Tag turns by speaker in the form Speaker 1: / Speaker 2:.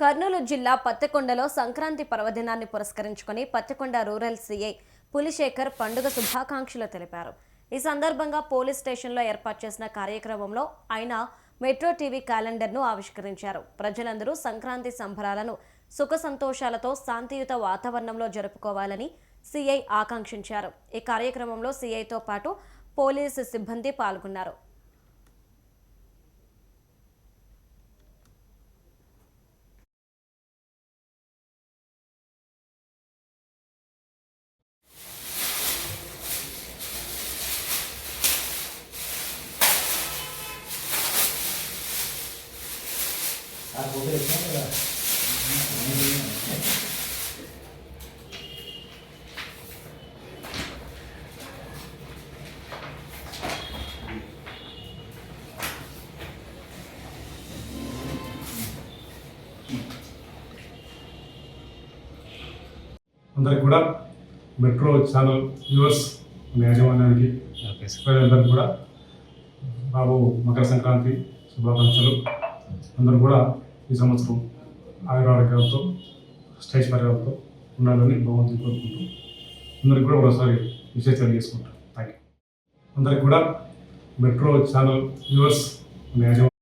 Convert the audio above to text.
Speaker 1: కర్నూలు జిల్లా పత్తికొండలో సంక్రాంతి పర్వదినాన్ని పురస్కరించుకొని పత్తికొండ రూరల్ సీఐ పులిశేఖర్ పండుగ శుభాకాంక్షలు తెలిపారు. ఈ సందర్భంగా పోలీస్ స్టేషన్లో ఏర్పాటు చేసిన కార్యక్రమంలో ఆయన మెట్రో టీవీ క్యాలెండర్ను ఆవిష్కరించారు. ప్రజలందరూ సంక్రాంతి సంబరాలను సుఖ సంతోషాలతో శాంతియుత వాతావరణంలో జరుపుకోవాలని సీఐ ఆకాంక్షించారు. ఈ కార్యక్రమంలో సీఐతో పాటు పోలీసు సిబ్బంది పాల్గొన్నారు.
Speaker 2: ఆ ఫోటో ఇస్తాను కదా
Speaker 3: అందరికి కూడా మెట్రో ఛానల్ వ్యూవర్స్ మన యాజమాన్యానికి ప్రజలందరికీ కూడా బాబు మకర సంక్రాంతి శుభాకాంక్షలు. అందరూ కూడా ఈ సంవత్సరం ఆయురారోగ్యాలతో స్టేజ్ పర్యాలతో ఉండాలని భగవంతుని కోరుకుంటూ అందరికి కూడా ఒకసారి విశేష తెలియజేసుకుంటాను థ్యాంక్ యూ అందరికి కూడా మెట్రో ఛానల్ వ్యూవర్స్ మన